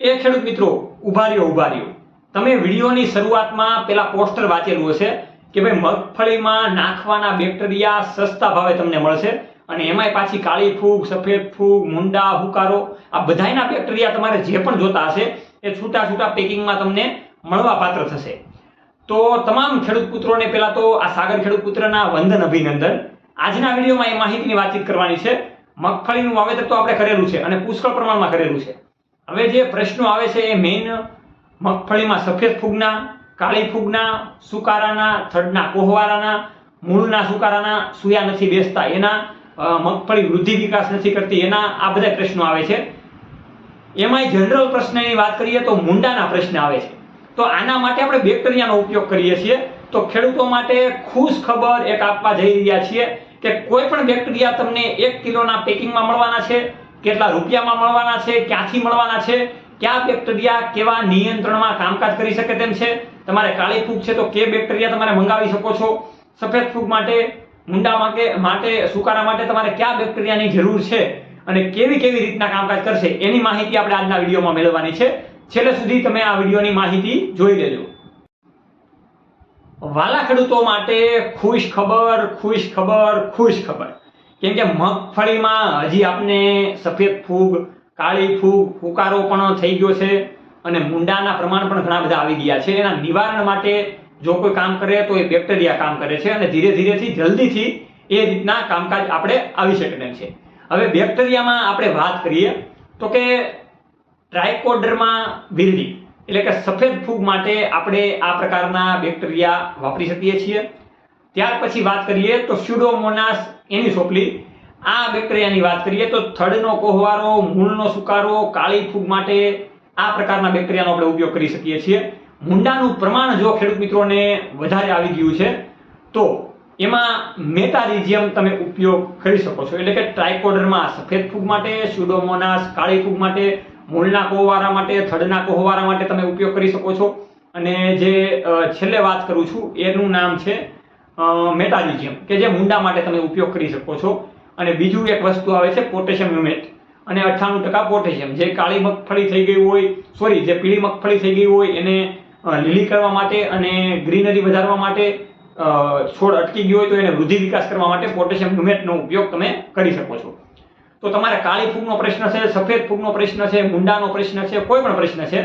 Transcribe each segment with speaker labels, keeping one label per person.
Speaker 1: એ ખેડૂત મિત્રો ઊભા રહ્યો ઊભા રહ્યો તમે વિડીયોની શરૂઆતમાં પેલા પોસ્ટર વાંચેલું હશે કે ભાઈ મગફળીમાં નાખવાના બેક્ટેરિયા સસ્તા ભાવે તમને મળશે અને એમાંય પાછી કાળી ફૂગ, સફેદ ફૂગ, મુંડા, હુકારો, આ બધાયના બેક્ટેરિયા તમારે જે પણ જોતા હશે એ છૂટા છૂટા પેકિંગમાં તમને મળવા પાત્ર થશે. તો તમામ ખેડૂત પુત્રોને પહેલાં તો આ સાગર ખેડૂત પુત્રના વંદન અભિનંદન. આજના વિડીયોમાં એ માહિતીની વાતચીત કરવાની છે. મગફળીનું વાવેતર તો આપણે કરેલું છે અને પુષ્કળ પ્રમાણમાં કરેલું છે. હવે જે પ્રશ્નો આવે છે એ મેઇન મગફળીમાં સફેદ ફૂગના, કાળી ફૂગના, સુકારાના, થડના, કોહવારાના, મૂળના, સુકારાના સુયા નથી બેસતા. એના મગફળી વૃદ્ધિ વિકાસ નથી કરતી. એના, આ બધા પ્રશ્નો આવે છે. એમાંય જનરલ પ્રશ્નની વાત કરીએ તો મુંડાના પ્રશ્ન આવે છે. તો આના માટે આપણે બેક્ટેરિયાનો ઉપયોગ કરીએ છીએ. તો ખેડૂતો માટે ખુશ ખબર એક આપવા જઈ રહ્યા છીએ કે કોઈ પણ બેક્ટેરિયા તમને એક કિલોના પેકિંગમાં મળવાના છે. કેટલા રૂપિયામાં મળવાના છે, ક્યાંથી મળવાના છે, કયા બેક્ટેરિયા કેવા નિયંત્રણમાં કામકાજ કરી શકે તેમ છે. તમારે કાળી ફૂગ છે તો કે બેક્ટેરિયા તમારે મંગાવી શકો છો? સફેદ ફૂગ માટે, મુંડા માટે માટે, સુકારા માટે તમારે કયા બેક્ટેરિયાની જરૂર છે? અને કેવી કેવી રીતના કામકાજ કરશે? એની માહિતી આપણે આજના વિડીયોમાં મેળવવાની છે. છેલ્લે સુધી તમે આ વિડીયોની માહિતી જોઈ લેજો. વાલા ખેડૂતો માટે ખુશ ખબર ખુશ ખબર ખુશ ખબર. કેમ કે મગફળીમાં હજી આપને સફેદ ફૂગ, કાળી ફૂગ, ફૂકારો પણ થઈ ગયો છે અને મુંડાના પ્રમાણ પણ ઘણા બધા આવી ગયા છે. એના નિવારણ માટે જો કોઈ કામ કરે તો એ બેક્ટેરિયા કામ કરે છે અને ધીરે ધીરેથી જલ્દીથી એ રીતના કામકાજ આપણે આવી શકે છે હવે બેક્ટેરિયામાં આપણે વાત કરીએ તો કે ટ્રાયકોડરમાં વિરડી એટલે કે સફેદ ફૂગ માટે આપણે આ પ્રકારના બેક્ટેરિયા વાપરી શકીએ છીએ. ત્યાર પછી વાત કરીએ તો સ્યુડોમોનાસ એની સોપલી આ બેક્ટેરિયાની વાત કરીએ તો થડનો કોહવારો, મૂળનો સુકારો, કાળી ફૂગ માટે આ પ્રકારના બેક્ટેરિયાનો આપણે ઉપયોગ કરી શકીએ છીએ. મુંડાનું પ્રમાણ જો ખેડૂત મિત્રોને વધારે આવી ગયું છે, તો એમાં મેટારિઝિયમ તમે ઉપયોગ કરી શકો છો. એટલે કે ટ્રાયકોડરમાં સફેદ ફૂગ માટે સ્યુડોમોનાસ કાળી ફૂગ માટે, મૂળના કોહવારા માટે, થડના કોહવારા માટે તમે ઉપયોગ કરી શકો છો. અને જે છેલ્લે વાત કરું છું, એનું નામ છે મેટારિઝિયમ કે જે મુંડા માટે તમે ઉપયોગ કરી શકો છો. અને બીજું એક વસ્તુ આવે છે પોટેશિયમ યુમેટ અને અઠ્ઠાણું ટકા પોટેશિયમ, જે કાળી મગફળી થઈ ગઈ હોય, સોરી, જે પીળી મગફળી થઈ ગઈ હોય, એને લીલી કરવા માટે અને ગ્રીનરી વધારવા માટે છોડ અટકી ગયો હોય તો એને વૃદ્ધિ વિકાસ કરવા માટે પોટેશિયમ યુમેટનો ઉપયોગ તમે કરી શકો છો. તો તમારે કાળી ફૂગનો પ્રશ્ન છે, સફેદ ફૂગનો પ્રશ્ન છે, મુંડાનો પ્રશ્ન છે, કોઈ પણ પ્રશ્ન છે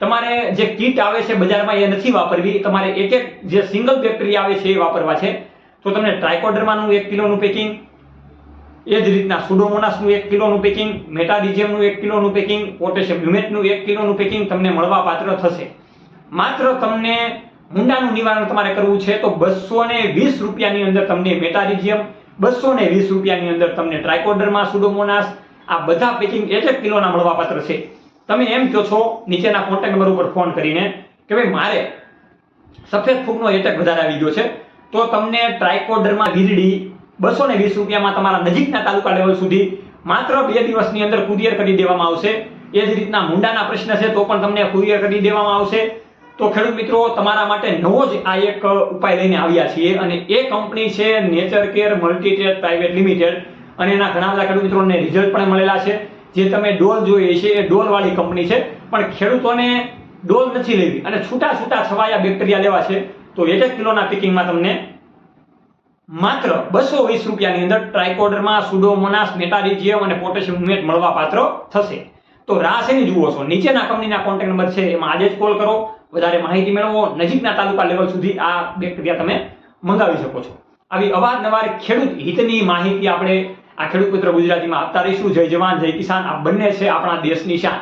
Speaker 1: તમારે જે કીટ આવે છે બજારમાં એ નથી વાપરવી તમારે એક એક જે સિંગલ બેક્ટેરિયા આવે છે એ વાપરવા છે. તો તમને ટ્રાયકોડર્માનું એક કિલોનું પેકિંગ એ જ રીતના સુડોમોનાસનું એક કિલોનું પેકિંગ મેટાડિઝિયમનું એક કિલોનું પેકિંગ પોટેશિયમ હ્યુમેટનું એક કિલોનું પેકિંગ તમને મળવા પાત્ર થશે. માત્ર તમને મુંડાનું નિવારણ તમારે કરવું છે તો બસો ને વીસ રૂપિયાની અંદર તમને મેટારિઝિયમ બસો ને વીસ રૂપિયાની અંદર તમને ટ્રાયકોડર્મા સુડોમોનાસ આ બધા પેકિંગ એક એક કિલોના મળવા પાત્ર છે. તમે એમ કહો છો, નીચેના કોન્ટેક્ટ નંબર ઉપર ફોન કરીને કે ભાઈ મારે સફેદ ફૂગનો એટેક વધારે આવી ગયો છે, તો તમને ટ્રાયકોડરમાં વીજળી બસો ને વીસ રૂપિયામાં તમારા નજીકના તાલુકા લેવલ સુધી માત્ર બે દિવસની અંદર કુરિયર કરી દેવામાં આવશે. એ જ રીતના મુંડાના પ્રશ્ન છે, તો પણ તમને કુરિયર કરી દેવામાં આવશે. તો ખેડૂત મિત્રો, તમારા માટે નવો જ આ એક ઉપાય લઈને આવ્યા છીએ અને એ કંપની છે nature care multitrade private limited અને એના ઘણા બધા ખેડૂત મિત્રોને રિઝલ્ટ પણ મળેલા છે. જે તમે ડોલ જોઈએ છે એ ડોલ વાળી કંપની છે. પણ ખેડૂતોને ડોલ નથી લેવી. અને છૂટા છૂટા છવાયા બેક્ટેરિયા લેવા છે. તો એક એક કિલોના પેકિંગમાં તમને માત્ર બસો વીસ રૂપિયાની અંદર ટ્રાયકોડરમાં સુડોમોનાસ મેટારિઝિયમ અને પોટેશિયમ ઉમેટ મળવા પાત્ર થશે. તો રાહ એની જુઓ છો? નીચેના કંપનીના કોન્ટેક્ટ નંબર છે. એમાં આજે જ કોલ કરો. વધારે માહિતી મેળવો. નજીકના તાલુકા લેવલ સુધી આ બેક્ટેરિયા તમે મંગાવી શકો છો. આવી અવારનવાર ખેડૂત હિતની માહિતી આપણે આ ખેડૂત મિત્ર ગુજરાતીમાં આપતા રહીશું જય જવાન, જય કિસાન, આ બંને છે આપણા દેશની શાન.